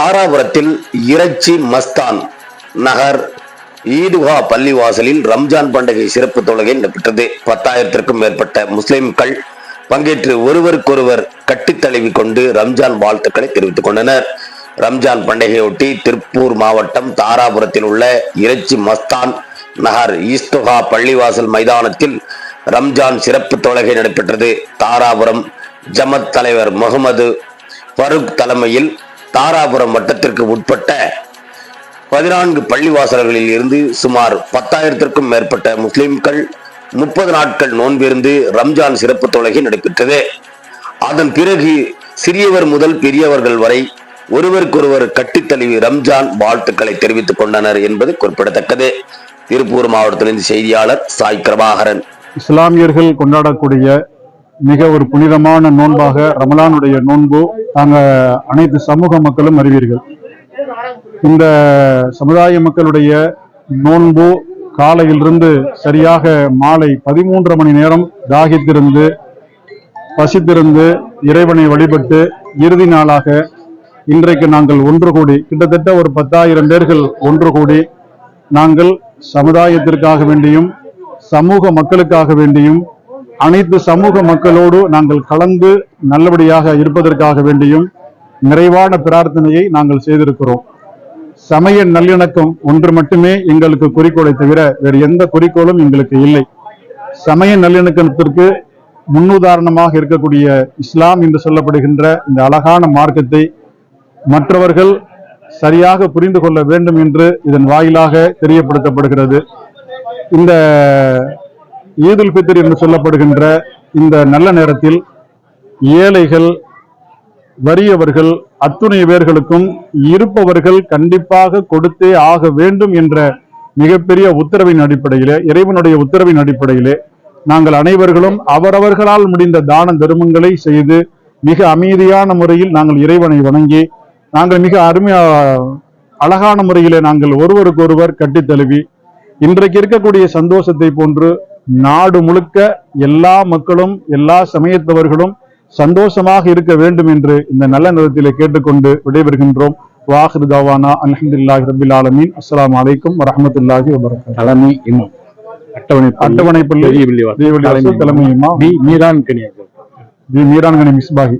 தாராபுரத்தில் இறைச்சி மஸ்தான் நகர் ஈதுகா பள்ளிவாசலில் ரம்ஜான் பண்டிகை சிறப்பு தொழுகை நடைபெற்றது. பத்தாயிரத்திற்கும் மேற்பட்ட முஸ்லிம்கள் பங்கேற்று ஒருவருக்கொருவர் கட்டித் தழுவி கொண்டு ரம்ஜான் வாழ்த்துக்களை தெரிவித்துக் கொண்டனர். ரம்ஜான் பண்டிகையொட்டி திருப்பூர் மாவட்டம் தாராபுரத்தில் உள்ள இறைச்சி மஸ்தான் நகர் ஈஸ்துகா பள்ளிவாசல் மைதானத்தில் ரம்ஜான் சிறப்பு தொழுகை நடைபெற்றது. தாராபுரம் ஜமத் தலைவர் முகமது ஃபருக் தலைமையில் தாராபுரம் வட்டத்திற்கு உட்பட்ட பதினான்கு பள்ளிவாசல்களில் இருந்து சுமார் பத்தாயிரத்திற்கும் மேற்பட்ட முஸ்லிம்கள் முப்பது நாட்கள் நோன்பிருந்து ரம்ஜான் சிறப்பு தொழுகை நடைபெற்றது. அதன் பிறகு சிறியவர் முதல் பெரியவர்கள் வரை ஒருவருக்கொருவர் கட்டித்தழுவி ரம்ஜான் வாழ்த்துக்களை தெரிவித்துக் கொண்டனர் என்பது குறிப்பிடத்தக்கது. திருப்பூர் மாவட்டத்திலிருந்து செய்தியாளர் சாய் பிரபாகரன். இஸ்லாமியர்கள் கொண்டாடக்கூடிய மிக ஒரு புனிதமான நோன்பாக ரமலானுடைய நோன்பு நாங்க அனைத்து சமூக மக்களும் அறிவீர்கள். இந்த சமுதாய மக்களுடைய நோன்பு காலையிலிருந்து சரியாக மாலை பதிமூன்று மணி நேரம் தாகித்திருந்து பசித்திருந்து இறைவனை வழிபட்டு இறுதி நாளாக இன்றைக்கு நாங்கள் ஒன்று கூடி கிட்டத்தட்ட ஒரு பத்தாயிரம் பேர்கள் ஒன்று கூடி நாங்கள் சமுதாயத்திற்காக வேண்டியும் சமூக மக்களுக்காக வேண்டியும் அனைத்து சமூக மக்களோடு நாங்கள் கலந்து நல்லபடியாக இருப்பதற்காக வேண்டியும் நிறைவான பிரார்த்தனையை நாங்கள் செய்திருக்கிறோம். சமய நல்லிணக்கம் ஒன்று மட்டுமே எங்களுக்கு குறிக்கோளை தவிர வேறு எந்த குறிக்கோளும் எங்களுக்கு இல்லை. சமய நல்லிணக்கத்திற்கு முன்னுதாரணமாக இருக்கக்கூடிய இஸ்லாம் என்று சொல்லப்படுகின்ற இந்த அழகான மார்க்கத்தை மற்றவர்கள் சரியாக புரிந்து கொள்ள வேண்டும் என்று இதன் வாயிலாக தெரியப்படுத்தப்படுகிறது. இந்த ஈதுல் ஃபித்ர் என்று சொல்லப்படுகின்ற இந்த நல்ல நேரத்தில் ஏழைகள் வறியவர்கள் அத்துணை பேர்களுக்கும் இருப்பவர்கள் கண்டிப்பாக கொடுத்தே ஆக வேண்டும் என்ற மிகப்பெரிய உத்தரவின் அடிப்படையிலே இறைவனுடைய உத்தரவின் அடிப்படையிலே நாங்கள் அனைவர்களும் அவரவர்களால் முடிந்த தான தர்மங்களை செய்து மிக அமைதியான முறையில் நாங்கள் இறைவனை வணங்கி நாங்கள் மிக அருமைய அழகான முறையிலே நாங்கள் ஒருவருக்கொருவர் கட்டித்தழுவி இன்றைக்கு இருக்கக்கூடிய சந்தோஷத்தை போன்று நாடு முழுக்க எல்லா மக்களும் எல்லா சமயத்தவர்களும் சந்தோஷமாக இருக்க வேண்டும் என்று இந்த நல்ல நேரத்திலே கேட்டுக்கொண்டு விடைபெறுகின்றோம். வாஹிரு தாவானா அல்ஹம்துலில்லாஹி ரபில் ஆலமீன். அஸ்ஸலாமு அலைக்கும் வரஹ்மத்துல்லாஹி வபரகாத்துஹு தலைமை இன்னும். அட்டவணை தேவலிவாசல் தலைமை தலைமையுமா மீரான் வி மீரான்கனி மிஸ்பாகி